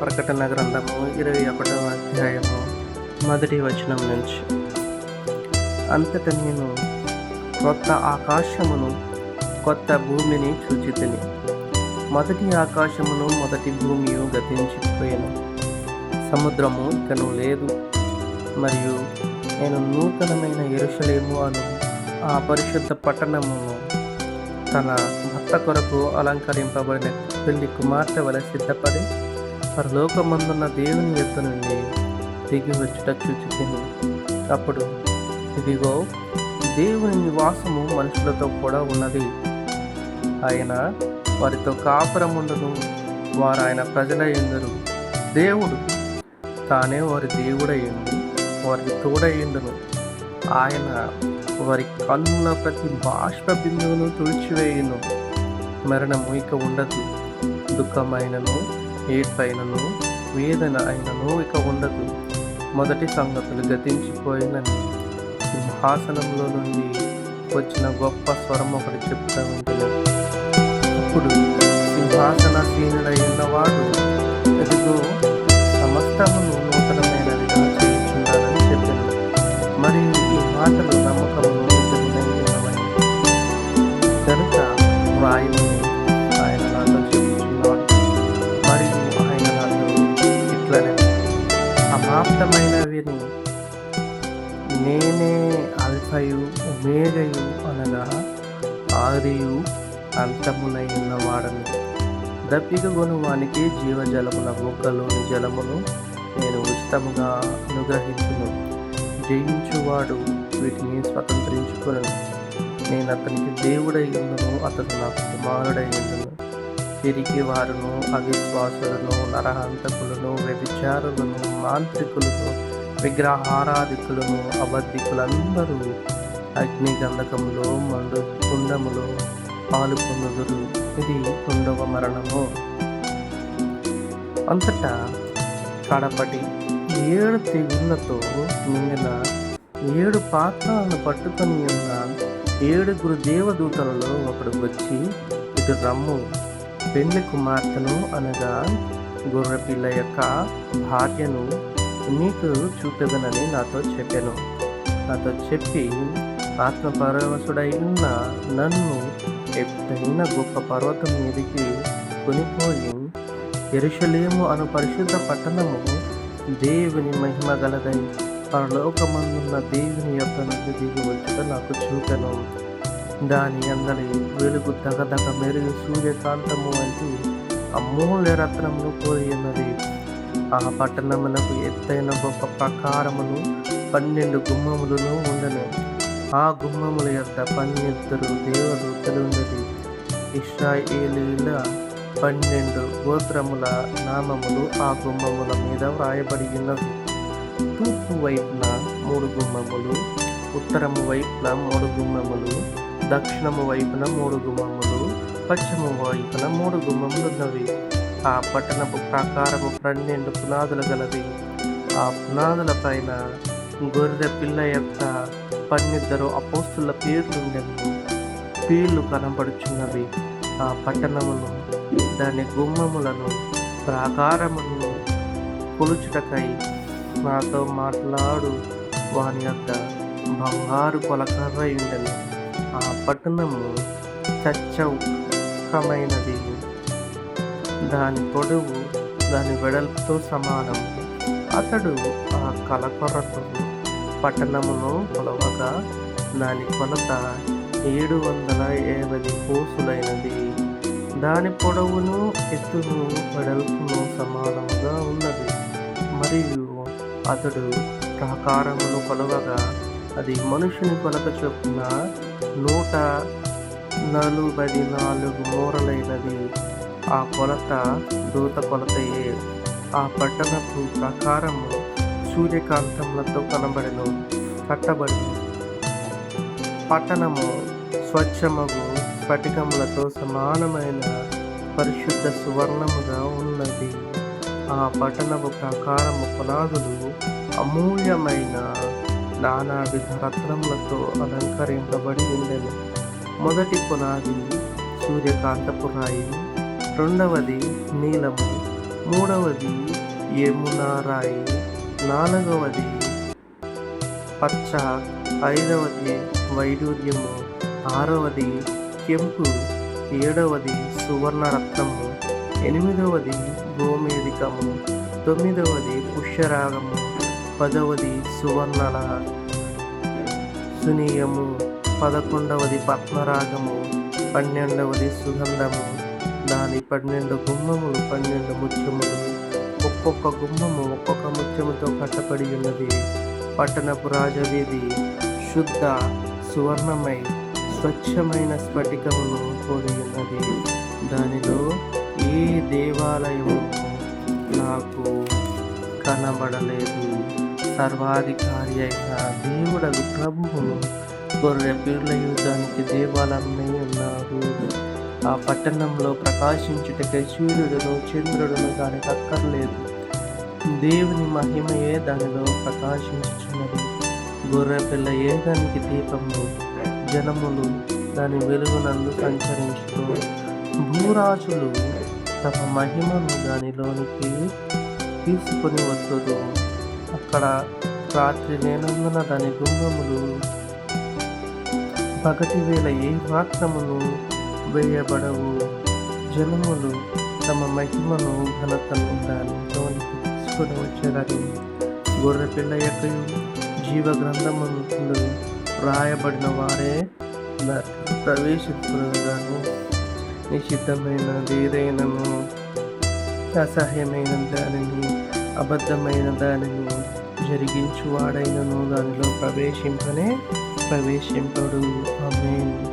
ప్రకటన గ్రంథము ఇరవై ఒకటవ అధ్యాయము మొదటి వచనం నుంచి. అంతట నేను కొత్త ఆకాశమును కొత్త భూమిని చూచితిని. మొదటి ఆకాశమును మొదటి భూమియు గతించిపోయాను. సముద్రము ఇకను లేదు. మరియు నేను నూతనమైన ఎరుషలేము అను ఆ పరిశుద్ధ పట్టణమును తన భర్త కొరకు అలంకరింపబడిన పెళ్ళి కుమార్తె వలె సిద్ధపడి పరలోకమందున్న దేవుని యొద్ద నుండి దిగి వచ్చుట చూచితిని అప్పుడు ఇదిగో దేవుని నివాసము మనుషులతో కూడా ఉన్నది. ఆయన వారితో కాపురముండును. వారు ఆయన ప్రజలయ్యుందరు దేవుడు తానే వారి దేవుడయ్యండు వారికి తోడయ్యండును. ఆయన వారి కన్నుల ప్రతి బాష్ప బిందువును తుడిచివేయును. మరణము ఇక ఉండదు. దుఃఖమైనను ఏడ్పైనను వేదన అయినను ఇక ఉండదు. మొదటి సంగతులు గతించిపోయినని సింహాసనంలో నుండి వచ్చిన గొప్ప స్వరం ఒకటి చెప్తా ఉంటుంది అప్పుడు సింహాసన సీనుడైనవాడు ఎదుగు సమస్తమును సమాప్తమైనవిని నేనే అల్ఫయు ఒమేగయు అనగా ఆదియు అంతమునై ఉన్నవాడను దప్పిక గుణవానికి జీవజలముల మొక్కలోని జలమును నేను ఉచితముగా అనుగ్రహించును. జయించువాడు వీటిని స్వతంత్రించుకును నేను అతనికి దేవుడై ఉండును అతను నాకు కుమారుడై ఉండును తిరిగి వారును అవిశ్వాసులను నరహంతకులను వ్యభిచారులను మాంత్రికులను విగ్రహారాధికులను అబద్ధికులందరూ అగ్నిగంధకములో మండు కుండములో పాలు పొందుదురు ఇది రెండవ మరణము. అంతటా కడపటి ఏడు తెగుళ్ళతో నిండిన ఏడు పాత్రలను పట్టుకొని ఉన్న ఏడుగురు దేవదూతలలో ఒకడు వచ్చి ఇటు రమ్ము. పెండ్లి కుమార్తెను అనగా గొర్రెపిల్ల యొక్క భార్యను నీకు చూపెదనని నాతో చెప్పాను. నాతో చెప్పి ఆత్మపరవశుడై ఉన్న నన్ను ఎత్తైన గొప్ప పర్వతం మీదకి కొనిపోయి ఎరుషలేము అను పరిశుద్ధ పట్టణము దేవుని మహిమ గలదై పరలోకమందున్న దేవుని యొక్క నుండి దిగి వచ్చుట నాకు చూపెను. దాని అందరి వెలుగు దగదగ మెరుగు సూర్యకాంతము వంటి అమూల్య రత్నమును పోయి ఉన్నది. ఆ పట్టణమునకు ఎత్తైన గొప్ప ప్రకారమును పన్నెండు గుమ్మములను ఉండను. ఆ గుమ్మముల యొక్క పన్నెత్తరు దేవదూతలు ఉన్నది ఇష్రాయేలీల పన్నెండు గోత్రముల నామములు ఆ గుమ్మముల మీద వ్రాయబడి ఉన్నవి. తూర్పు వైపున మూడు గుమ్మములు ఉత్తరము వైపున మూడు గుమ్మములు దక్షిణము వైపున మూడు గుమ్మములు పశ్చిమ వైపున మూడు గుమ్మములు ఉన్నవి. ఆ పట్టణపు ప్రాకారము పన్నెండు పునాదులు గలవి. ఆ పునాదుల పైన గొర్రె పిల్ల యొక్క పన్నిద్దరు అపోస్తుల పేర్లుండెను పేర్లు కనబడుచున్నవి. ఆ పట్టణమును దాని గుమ్మములను ప్రాకారమును కొలుచుటకై నాతో మాట్లాడు. వాని యొక్క బంగారు కొలకర్ర ఉండెను ఆ పట్టణము చచ్చౌకమైనది. దాని పొడవు దాని వెడల్పుతో సమానం. అతడు ఆ కలకొరతో పట్టణమును కొలవగా దాని కొలత ఏడు వందల యాభై కోసులైనది. దాని పొడవును ఎత్తును వెడల్పును సమానముగా ఉన్నది. మరియు అతడు ప్రాకారమును కొలవగా అది మనుషుని కొలత చొప్పున నూట నలభై నాలుగు మూరలైనది ఆ కొలత దూత కొలతయే. ఆ పట్టణపు ప్రకారము సూర్యకాంతములతో కనబడను కట్టబడి పట్టణము స్వచ్ఛమగు స్ఫటికములతో సమానమైన పరిశుద్ధ సువర్ణముగా ఉన్నది. ఆ పట్టణపు ప్రకారము పునాదులు అమూల్యమైన నానావిధ రత్నములతో అలంకరింపబడి ఉండెను. మొదటి పునాది సూర్యకాంతపు రాయి రెండవది నీలము మూడవది యమునారాయి నాలుగవది పచ్చ ఐదవది వైడూర్యము ఆరవది కెంపు ఏడవది సువర్ణరత్నము ఎనిమిదవది గోమేదికము తొమ్మిదవది పుష్యరాగము పదవది సువర్ణల సునీయము పదకొండవది పద్మరాగము పన్నెండవది సుగంధము దాని పన్నెండు గుమ్మములు పన్నెండు ముత్యములు. ఒక్కొక్క గుమ్మము ఒక్కొక్క ముత్యముతో కట్టబడి ఉన్నది. పట్టణపు రాజవీధి శుద్ధ సువర్ణమై స్వచ్ఛమైన స్ఫటికమును పోలి ఉన్నది. దానిలో ఏ దేవాలయము నాకు కనబడలేదు. సర్వాధికారి అయిన దేవుడగు ప్రభువును గొర్రె పీర్ల యుద్ధానికి దేవాలయమై ఉన్నారు ఆ పట్టణంలో ప్రకాశించుటకై సూర్యుడును చంద్రుడును దానికి అక్కర్లేదు దేవుని మహిమయే దానిలో ప్రకాశించుచున్నది? గొర్రె పిల్ల ఏ దానికి దీపము? జనములు దాని వెలుగునందు సంచరించుతూ భూరాజులు తమ మహిమను దానిలోనికి తీసుకొని వస్తుడు అక్కడ రాత్రి లేనందున దాని గుమ్మములు పగటి వేళ ఏ మాత్రమును వేయబడవు. జనములు తమ మహిమను ఘనతను దానిలోనికి తీసుకొని వచ్చేదని గొర్రె పిల్ల యొక్క జీవ గ్రంథములు రాయబడిన వారే ప్రవేశించుగాను నిషిద్ధమైన ఏదైనను అసహ్యమైన దానిని అబద్ధమైన దానిని జరిగించువాడైనను దానిలో ప్రవేశింపనే ప్రవేశింపడు. ఆమె